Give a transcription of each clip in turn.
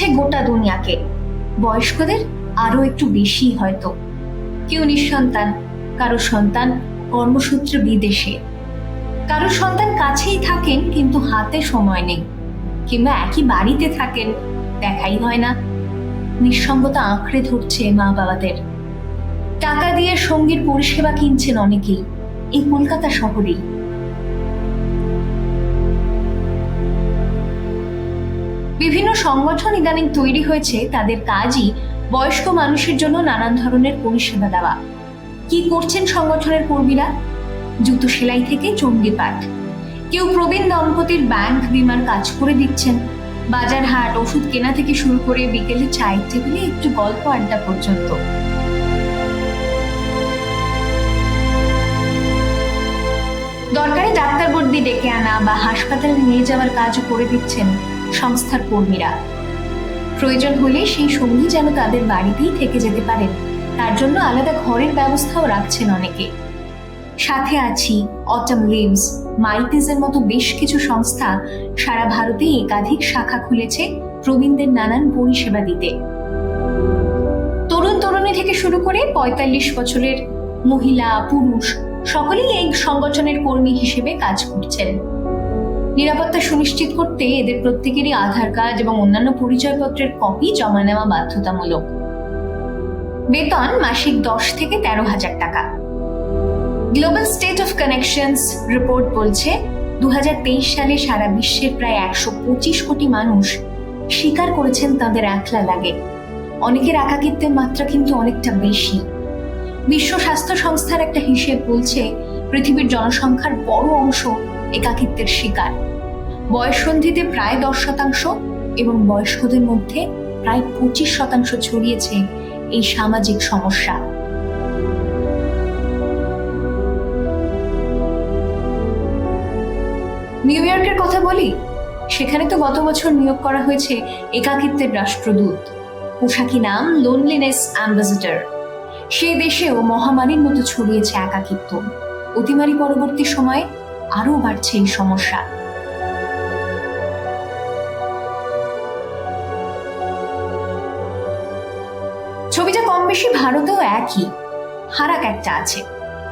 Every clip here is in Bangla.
ডাকে বয়স্কদের আরও একটু বেশি হয়তো। কেউ নিঃসন্তান, কারও সন্তান কর্মসূত্রে বিদেশে। কারও সন্তান কাছেই থাকেন, কিন্তু হাতে সময় নেই। কিংবা একই বাড়িতে থাকেন, দেখাই হয় না। নিঃসঙ্গতা আঁকড়ে ধরছে মা বাবাদের টাকা দিয়ে সঙ্গীর পরিষেবা কিনছেন অনেকেই, এই কলকাতা শহরেই। বিভিন্ন সংগঠন ইদানিং তৈরি হয়েছে তাদের কাজই বয়স্ক মানুষের জন্য নানান ধরনের পরিষেবা দেওয়া। কি করছেন সংগঠনের কর্মীরা? জুতো সেলাই থেকে চণ্ডী পাঠ কেউ প্রবীণ দম্পতির ব্যাংক বিমার কাজ করে দিচ্ছেন। বাজার হাট, ওষুধ কেনা থেকে শুরু করে বিকেলে চায়ের টেবিলে একটু গল্প আড্ডা পর্যন্ত। দরকারে ডাক্তার বর্দি ডেকে আনা বা হাসপাতালে নিয়ে যাওয়ার কাজও করে দিচ্ছেন সংস্থার কর্মীরা। প্রয়োজন হলে সেই সঙ্গী যেন তাদের বাড়িতেই থেকে যেতে পারেন। তার জন্য আলাদা ঘরের ব্যবস্থাও রাখছেন অনেকে। সাথে আছি অটম লিভস মাইটিসের মতো বেশ কিছু সংস্থা সারা ভারতে একাধিক শাখা খুলেছে প্রবীণদের নানান পরিষেবা দিতে। তরুণ তরুণী থেকে শুরু করে পঁয়তাল্লিশ বছরের মহিলা, পুরুষ, সকলেই এই সংগঠনের কর্মী হিসেবে কাজ করছেন। নিরাপত্তা সুনিশ্চিত করতে এদের প্রত্যেকেরই আধার কার্ড এবং অন্যান্য পরিচয়পত্রের কপি জমা নেওয়া বাধ্যতামূলক। বেতন মাসিক দশ থেকে তেরো হাজার টাকা। Global state of connections report বলছে দু সালে সারা বিশ্বের প্রায় একশো পঁচিশ কোটি মানুষ স্বীকার করেছেন তাদের একলা লাগে। অনেকের একাকিত্বের মাত্রা কিন্তু অনেকটা বেশি। বিশ্ব স্বাস্থ্য সংস্থার একটা হিসেব বলছে, পৃথিবীর জনসংখ্যার বড় অংশ একাকিত্বের শিকার। বয়সন্ধিতে প্রায় দশ শতাংশ এবং বয়স্কদের মধ্যে প্রায় পঁচিশ শতাংশ ছড়িয়েছে এই সামাজিক সমস্যা। নিউ ইয়র্কের কথা বলি? সেখানে তো গত বছর নিয়োগ করা হয়েছে একাকিত্বের রাষ্ট্রদূত। পোশাকি নাম লোনলিনেস অ্যাম্বাসেডর সে দেশেও মহামারীর মতো ছড়িয়েছে একাকিত্ব। অতিমারি পরবর্তী সময়ে আরও বাড়ছে এই সমস্যা। ছবিটা কম বেশি ভারতেও একই হারাক একটা আছে।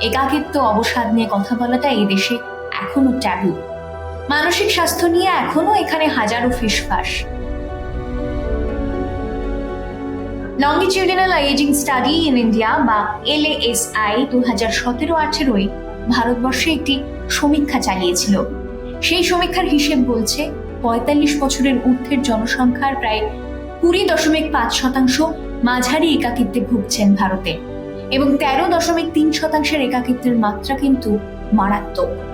একাকিত্ব, অবসাদ নিয়ে কথা বলাটা এই দেশে এখনও ট্যাবু। মানসিক স্বাস্থ্য নিয়ে এখনও এখানে হাজারো ফিসফাস। Longitudinal ageing study in India বা এল এস আই দু হাজার সতেরো আঠেরোয় ভারতবর্ষে একটি সমীক্ষা চালিয়েছিল। সেই সমীক্ষার হিসেব বলছে, পঁয়তাল্লিশ বছরের ঊর্ধ্বের জনসংখ্যার প্রায় কুড়ি দশমিক পাঁচ শতাংশ মাঝারি একাকিত্বে ভুগছেন ভারতে। এবং তেরো দশমিক তিন শতাংশের একাকিত্বের মাত্রা কিন্তু মারাত্মক।